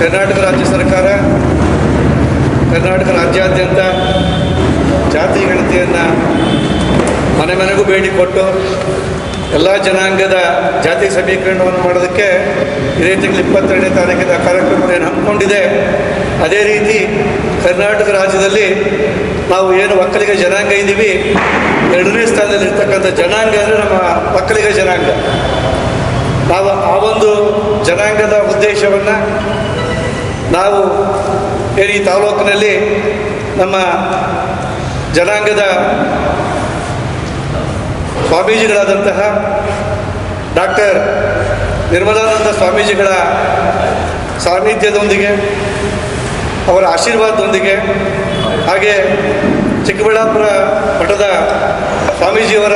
ಕರ್ನಾಟಕ ರಾಜ್ಯ ಸರ್ಕಾರ, ಕರ್ನಾಟಕ ರಾಜ್ಯಾದ್ಯಂತ ಜಾತಿ ಗಣತಿಯನ್ನು ಮನೆ ಮನೆಗೂ ಭೇಟಿ ಕೊಟ್ಟು ಎಲ್ಲ ಜನಾಂಗದ ಜಾತಿ ಸಮೀಕರಣವನ್ನು ಮಾಡೋದಕ್ಕೆ ಇದೇ ತಿಂಗಳು ಇಪ್ಪತ್ತೆರಡನೇ ತಾರೀಕಿನ ಕಾರ್ಯಕ್ರಮವನ್ನು ಏನು ಹಮ್ಮಿಕೊಂಡಿದೆ. ಅದೇ ರೀತಿ ಕರ್ನಾಟಕ ರಾಜ್ಯದಲ್ಲಿ ನಾವು ಏನು ಒಕ್ಕಲಿಗ ಜನಾಂಗ ಇದ್ದೀವಿ, ಎರಡನೇ ಸ್ಥಾನದಲ್ಲಿ ಇರ್ತಕ್ಕಂಥ ಜನಾಂಗ ಅಂದರೆ ನಮ್ಮ ಒಕ್ಕಲಿಗ ಜನಾಂಗ. ನಾವು ಆ ಒಂದು ಜನಾಂಗದ ಉದ್ದೇಶವನ್ನು ನಾವು ಈ ತಾಲೂಕಿನಲ್ಲಿ ನಮ್ಮ ಜನಾಂಗದ ಸ್ವಾಮೀಜಿಗಳಾದಂತಹ ಡಾಕ್ಟರ್ ನಿರ್ಮಲಾನಂದ ಸ್ವಾಮೀಜಿಗಳ ಸಾನ್ನಿಧ್ಯದೊಂದಿಗೆ, ಅವರ ಆಶೀರ್ವಾದದೊಂದಿಗೆ, ಹಾಗೆ ಚಿಕ್ಕಬಳ್ಳಾಪುರ ಮಠದ ಸ್ವಾಮೀಜಿಯವರ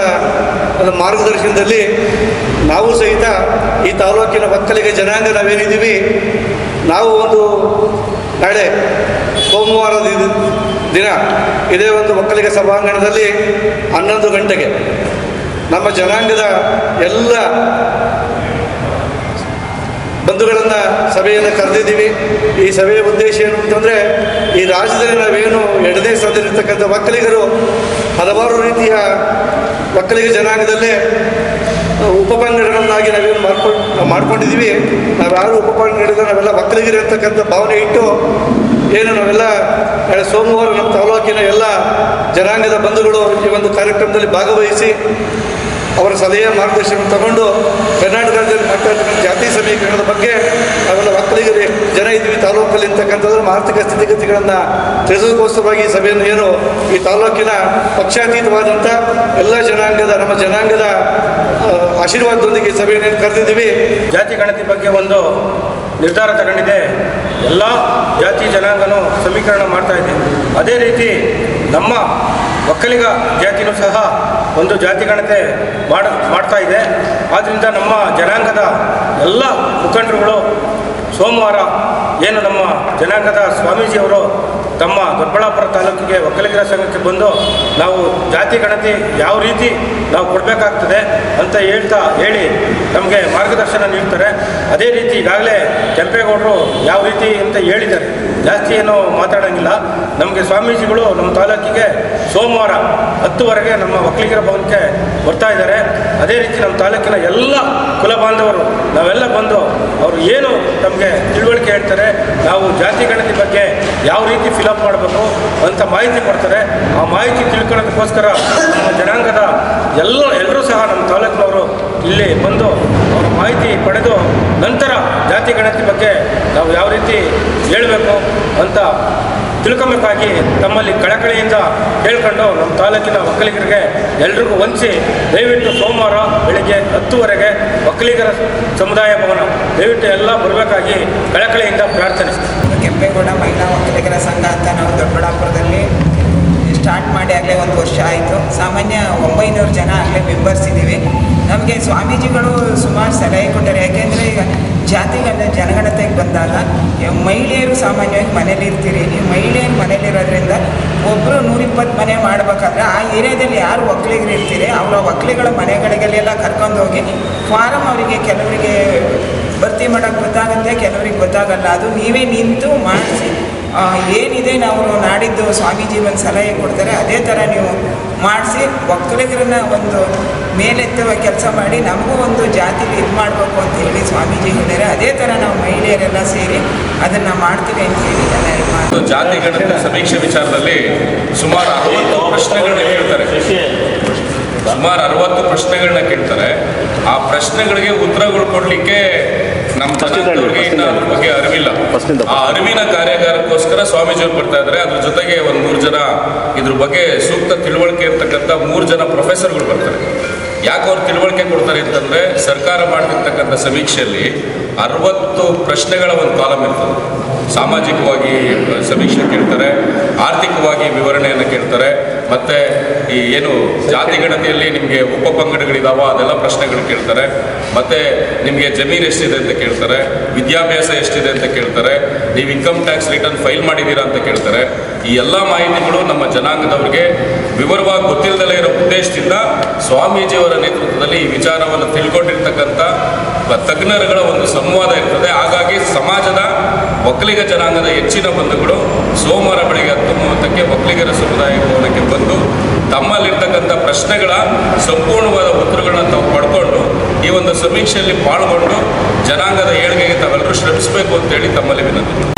ಒಂದು ಮಾರ್ಗದರ್ಶನದಲ್ಲಿ ನಾವು ಸಹಿತ ಈ ತಾಲೂಕಿನ ಒಕ್ಕಲಿಗ ಜನಾಂಗ ನಾವೇನಿದ್ದೀವಿ ನಾವು ಒಂದು ನಾಳೆ ಸೋಮವಾರ ದಿನ ಇದೇ ಒಂದು ಒಕ್ಕಲಿಗ ಸಭಾಂಗಣದಲ್ಲಿ ಹನ್ನೊಂದು ಗಂಟೆಗೆ ನಮ್ಮ ಜನಾಂಗದ ಎಲ್ಲ ಬಂಧುಗಳನ್ನು ಸಭೆಯನ್ನು ಕರೆದಿದ್ದೀವಿ. ಈ ಸಭೆಯ ಉದ್ದೇಶ ಏನು ಅಂತಂದರೆ ಈ ರಾಜ್ಯದಲ್ಲಿ ನಾವೇನು ಎರಡನೇ ಸ್ಥಾನದಲ್ಲಿರ್ತಕ್ಕಂಥ ಒಕ್ಕಲಿಗರು ಹಲವಾರು ರೀತಿಯ ಒಕ್ಕಲಿಗ ಜನಾಂಗದಲ್ಲೇ ಉಪಪಂಗಡಗಳನ್ನಾಗಿ ನಾವೇನು ಮಾಡ್ಕೊಂಡು ಮಾಡ್ಕೊಂಡಿದ್ದೀವಿ. ನಾವ್ಯಾರು ಉಪಪಂಗಡಗಳು ನಾವೆಲ್ಲ ಮಕ್ಕಳಿಗಿರಿ ಅಂತಕ್ಕಂಥ ಭಾವನೆ ಇಟ್ಟು ಏನು ನಾವೆಲ್ಲ ಸೋಮವಾರ ನಮ್ಮ ತಾಲೂಕಿನ ಎಲ್ಲ ಜನಾಂಗದ ಬಂಧುಗಳು ಈ ಒಂದು ಕಾರ್ಯಕ್ರಮದಲ್ಲಿ ಭಾಗವಹಿಸಿ ಅವರ ಸಲಹೆ ಮಾರ್ಗದರ್ಶನ ತಗೊಂಡು ಕರ್ನಾಟಕದಲ್ಲಿ ಮಾಡ್ತಾ ಜಾತಿ ಸಮೀಕರಣದ ಬಗ್ಗೆ ನಾವೆಲ್ಲ ಮಕ್ಕಳಿಗಿರಿ ಜನ ಇದ್ವಿ ತಾಲೂಕಲ್ಲಿ ಇರ್ತಕ್ಕಂಥದ್ದು ಆರ್ಥಿಕ ಸ್ಥಿತಿಗತಿಗಳನ್ನು ತಿಳಿಸೋದಕ್ಕೋಸ್ಕರವಾಗಿ ಈ ಸಭೆಯನ್ನು ಏನು ಈ ತಾಲೂಕಿನ ಪಕ್ಷಾತೀತವಾದಂಥ ಎಲ್ಲ ಜನಾಂಗದ, ನಮ್ಮ ಜನಾಂಗದ ಆಶೀರ್ವಾದದೊಂದಿಗೆ ಸಭೆಯನ್ನು ಕರೆದಿದ್ದೀವಿ. ಜಾತಿ ಗಣತಿ ಬಗ್ಗೆ ಒಂದು ನಿರ್ಧಾರ ತಗೊಂಡಿದೆ. ಎಲ್ಲ ಜಾತಿ ಜನಾಂಗನೂ ಸಮೀಕರಣ ಮಾಡ್ತಾ ಇದೆ. ಅದೇ ರೀತಿ ನಮ್ಮ ಒಕ್ಕಲಿಗ ಜಾತಿನೂ ಸಹ ಒಂದು ಜಾತಿ ಗಣತೆ ಮಾಡ, ಮಾಡ್ತಾ ಇದೆ. ಆದ್ದರಿಂದ ನಮ್ಮ ಜನಾಂಗದ ಎಲ್ಲ ಮುಖಂಡರುಗಳು ಸೋಮವಾರ ಏನು ನಮ್ಮ ಜನಾಂಗದ ಸ್ವಾಮೀಜಿಯವರು ತಮ್ಮ ದೊಡ್ಡಬಳ್ಳಾಪುರ ತಾಲೂಕಿಗೆ ಒಕ್ಕಲಿಗರ ಸಂಘಕ್ಕೆ ಬಂದು ನಾವು ಜಾತಿ ಗಣತಿ ಯಾವ ರೀತಿ ನಾವು ಕೊಡಬೇಕಾಗ್ತದೆ ಅಂತ ಹೇಳ್ತಾ ಹೇಳಿ ನಮಗೆ ಮಾರ್ಗದರ್ಶನ ನೀಡ್ತಾರೆ. ಅದೇ ರೀತಿ ಈಗಾಗಲೇ ಕೆಂಪೇಗೌಡರು ಯಾವ ರೀತಿ ಅಂತ ಹೇಳಿದ್ದಾರೆ. ಜಾಸ್ತಿ ಏನೋ ಮಾತಾಡೋಂಗಿಲ್ಲ. ನಮಗೆ ಸ್ವಾಮೀಜಿಗಳು ನಮ್ಮ ತಾಲೂಕಿಗೆ ಸೋಮವಾರ ಹತ್ತುವರೆಗೆ ನಮ್ಮ ಒಕ್ಕಲಿಗರ ಭವನಕ್ಕೆ ಬರ್ತಾ ಇದ್ದಾರೆ. ಅದೇ ರೀತಿ ನಮ್ಮ ತಾಲೂಕಿನ ಎಲ್ಲ ಕುಲ ಬಾಂಧವರು, ನಾವೆಲ್ಲ ಬಂದು ಅವರು ಏನು ನಮಗೆ ತಿಳುವಳಿಕೆ ಹೇಳ್ತಾರೆ, ನಾವು ಜಾತಿ ಗಣತಿ ಬಗ್ಗೆ ಯಾವ ರೀತಿ ಫಿಲಪ್ ಮಾಡಬೇಕು ಅಂತ ಮಾಹಿತಿ ಕೊಡ್ತಾರೆ. ಆ ಮಾಹಿತಿ ತಿಳ್ಕೊಳ್ಳೋದಕ್ಕೋಸ್ಕರ ನಮ್ಮ ಜನಾಂಗದ ಎಲ್ಲ, ಎಲ್ಲರೂ ಸಹ ನಮ್ಮ ತಾಲೂಕಿನವರು ಇಲ್ಲಿ ಬಂದು ಅವರ ಮಾಹಿತಿ ಪಡೆದು ನಂತರ ಜಾತಿ ಗಣತಿ ಬಗ್ಗೆ ನಾವು ಯಾವ ರೀತಿ ಹೇಳಬೇಕು ಅಂತ ತಿಳ್ಕೊಬೇಕಾಗಿ ತಮ್ಮಲ್ಲಿ ಕಳಕಳಿಯಿಂದ ಹೇಳ್ಕೊಂಡು ನಮ್ಮ ತಾಲೂಕಿನ ಒಕ್ಕಲಿಗರಿಗೆ ಎಲ್ರಿಗೂ ವಂಚಿ ದಯವಿಟ್ಟು ಸೋಮವಾರ ಬೆಳಿಗ್ಗೆ ಹತ್ತುವರೆಗೆ ಒಕ್ಕಲಿಗರ ಸಮುದಾಯ ಭವನ. ದಯವಿಟ್ಟು ಎಲ್ಲ ಬರಬೇಕಾಗಿ ಕಳಕಳಿಯಿಂದ ಪ್ರಾರ್ಥನಿಸ್ತೀವಿ ಕೆಂಪೇಗೌಡ ಮಹಿಳಾ ಒಕ್ಕಲಿಗರ ಸಂಘ ಅಂತ ನಾವು ದೊಡ್ಡಬಳ್ಳಾಪುರದಲ್ಲಿ ಸ್ಟಾರ್ಟ್ ಮಾಡಿ ಆಗಲೇ ಒಂದು ವರ್ಷ ಆಯಿತು. ಸಾಮಾನ್ಯ ಒಂಬೈನೂರು ಜನ ಆಗಲೇ ಮೆಂಬರ್ಸ್ ಇದ್ದೀವಿ. ನಮಗೆ ಸ್ವಾಮೀಜಿಗಳು ಸುಮಾರು ಸಲಹೆ ಕೊಟ್ಟರೆ. ಯಾಕೆಂದರೆ ಈಗ ಜಾತಿಗಳ ಜನಗಣತೆಗೆ ಬಂದಾಗ ಮಹಿಳೆಯರು ಸಾಮಾನ್ಯವಾಗಿ ಮನೇಲಿ ಇರ್ತೀರಿ. ನೀವು ಮಹಿಳೆಯರು ಮನೇಲಿರೋದ್ರಿಂದ ಒಬ್ಬರು ನೂರಿಪ್ಪತ್ತು ಮನೆ ಮಾಡಬೇಕಾದ್ರೆ ಆ ಏರಿಯಾದಲ್ಲಿ ಯಾರು ಒಕ್ಕಲಿಗರು ಇರ್ತೀರಿ? ಅವರ ಒಕ್ಕಲಿಗಳ ಮನೆಗಳಿಗೆಲ್ಲ ಕರ್ಕೊಂಡು ಹೋಗಿ ಫಾರಮ್ ಅವರಿಗೆ ಕೆಲವರಿಗೆ ಭರ್ತಿ ಮಾಡೋಕ್ಕೆ ಗೊತ್ತಾಗುತ್ತೆ, ಕೆಲವರಿಗೆ ಗೊತ್ತಾಗಲ್ಲ. ಅದು ನೀವೇ ನಿಂತು ಮಾಡಿಸಿ ಏನಿದೆ ನಾವು ನಾಡಿದ್ದು ಸ್ವಾಮೀಜಿ ಒಂದು ಸಲಹೆ ಕೊಡ್ತಾರೆ, ಅದೇ ಥರ ನೀವು ಮಾಡಿಸಿ ಒಕ್ಕಲಿಗರನ್ನ ಒಂದು ಮೇಲೆತ್ತುವ ಕೆಲಸ ಮಾಡಿ, ನಮಗೂ ಒಂದು ಜಾತಿಲಿ ಇದು ಮಾಡಬೇಕು ಅಂತ ಹೇಳಿ ಸ್ವಾಮೀಜಿ ಹೇಳಿದರೆ ಅದೇ ಥರ ನಾವು ಮಹಿಳೆಯರೆಲ್ಲ ಸೇರಿ ಅದನ್ನು ಮಾಡ್ತೀವಿ ಅಂತ ಹೇಳಿ ಎಲ್ಲ ಜಾತಿ ಗಣತಿ ಸಮೀಕ್ಷೆ ವಿಚಾರದಲ್ಲಿ ಸುಮಾರು ಅರವತ್ತು ಪ್ರಶ್ನೆಗಳನ್ನ ಕೇಳ್ತಾರೆ. ಸುಮಾರು ಅರವತ್ತು ಪ್ರಶ್ನೆಗಳನ್ನ ಕೇಳ್ತಾರೆ. ಆ ಪ್ರಶ್ನೆಗಳಿಗೆ ಉತ್ತರಗಳು ಕೊಡ್ಲಿಕ್ಕೆ ನಮ್ಮ ಇನ್ನ ಅದ್ರ ಬಗ್ಗೆ ಅರಿವಿಲ್ಲ. ಆ ಅರಿವಿನ ಕಾರ್ಯಾಗಾರಕ್ಕೋಸ್ಕರ ಸ್ವಾಮೀಜಿಯವರು ಬರ್ತಾ ಇದ್ದಾರೆ ಅದ್ರ ಜೊತೆಗೆ ಒಂದು ಮೂರು ಜನ ಇದ್ರ ಬಗ್ಗೆ ಸೂಕ್ತ ತಿಳುವಳಿಕೆ ಇರ್ತಕ್ಕಂಥ ಮೂರು ಜನ ಪ್ರೊಫೆಸರ್ಗಳು ಬರ್ತಾರೆ. ಯಾಕೆ ಅವ್ರು ತಿಳುವಳಿಕೆ ಕೊಡ್ತಾರೆ ಅಂತಂದ್ರೆ ಸರ್ಕಾರ ಮಾಡ್ತಿರ್ತಕ್ಕಂಥ ಸಮೀಕ್ಷೆಯಲ್ಲಿ ಅರವತ್ತು ಪ್ರಶ್ನೆಗಳ ಒಂದು ಕಾಲಮ್ ಇರ್ತದೆ. ಸಾಮಾಜಿಕವಾಗಿ ಸಮೀಕ್ಷೆ ಕೇಳ್ತಾರೆ, ಆರ್ಥಿಕವಾಗಿ ವಿವರಣೆಯನ್ನು ಕೇಳ್ತಾರೆ, ಮತ್ತೆ ಈ ಏನು ಜಾತಿ ಗಣತಿಯಲ್ಲಿ ನಿಮಗೆ ಉಪಪಂಗಡಗಳಿದಾವ, ಅದೆಲ್ಲ ಪ್ರಶ್ನೆಗಳು ಕೇಳ್ತಾರೆ, ಮತ್ತೆ ನಿಮಗೆ ಜಮೀನು ಎಷ್ಟಿದೆ ಅಂತ ಕೇಳ್ತಾರೆ, ವಿದ್ಯಾಭ್ಯಾಸ ಎಷ್ಟಿದೆ ಅಂತ ಕೇಳ್ತಾರೆ, ನೀವು ಇನ್ಕಮ್ ಟ್ಯಾಕ್ಸ್ ರಿಟರ್ನ್ ಫೈಲ್ ಮಾಡಿದ್ದೀರಾ ಅಂತ ಕೇಳ್ತಾರೆ. ಈ ಎಲ್ಲ ಮಾಹಿತಿಗಳು ನಮ್ಮ ಜನಾಂಗದವರಿಗೆ ವಿವರವಾಗಿ ಗೊತ್ತಿಲ್ಲದಲೇ ಇರೋ ಉದ್ದೇಶದಿಂದ ಸ್ವಾಮೀಜಿಯವರ ನೇತೃತ್ವದಲ್ಲಿ ಈ ವಿಚಾರವನ್ನು ತಿಳ್ಕೊಂಡಿರ್ತಕ್ಕಂಥ ತಜ್ಞರುಗಳ ಒಂದು ಸಂವಾದ ಇರ್ತದೆ. ಹಾಗಾಗಿ ಸಮಾಜದ ಒಕ್ಕಲಿಗ ಜನಾಂಗದ ಹೆಚ್ಚಿನ ಬಂಧುಗಳು ಸೋಮವಾರ ಬೆಳಿಗ್ಗೆ ಹತ್ತು ಮೂವತ್ತಕ್ಕೆ ಒಕ್ಕಲಿಗರ ಸಮುದಾಯ ಭವನಕ್ಕೆ ಬಂದು ತಮ್ಮಲ್ಲಿರ್ತಕ್ಕಂಥ ಪ್ರಶ್ನೆಗಳ ಸಂಪೂರ್ಣವಾದ ಉತ್ತರಗಳನ್ನು ತಾವು ಪಡ್ಕೊಂಡು ಈ ಒಂದು ಸಮೀಕ್ಷೆಯಲ್ಲಿ ಪಾಲ್ಗೊಂಡು ಜನಾಂಗದ ಏಳಿಗೆಗೆ ತಾವೆಲ್ಲರೂ ಶ್ರಮಿಸಬೇಕು ಅಂತೇಳಿ ತಮ್ಮಲ್ಲಿ ವಿನಂತಿ.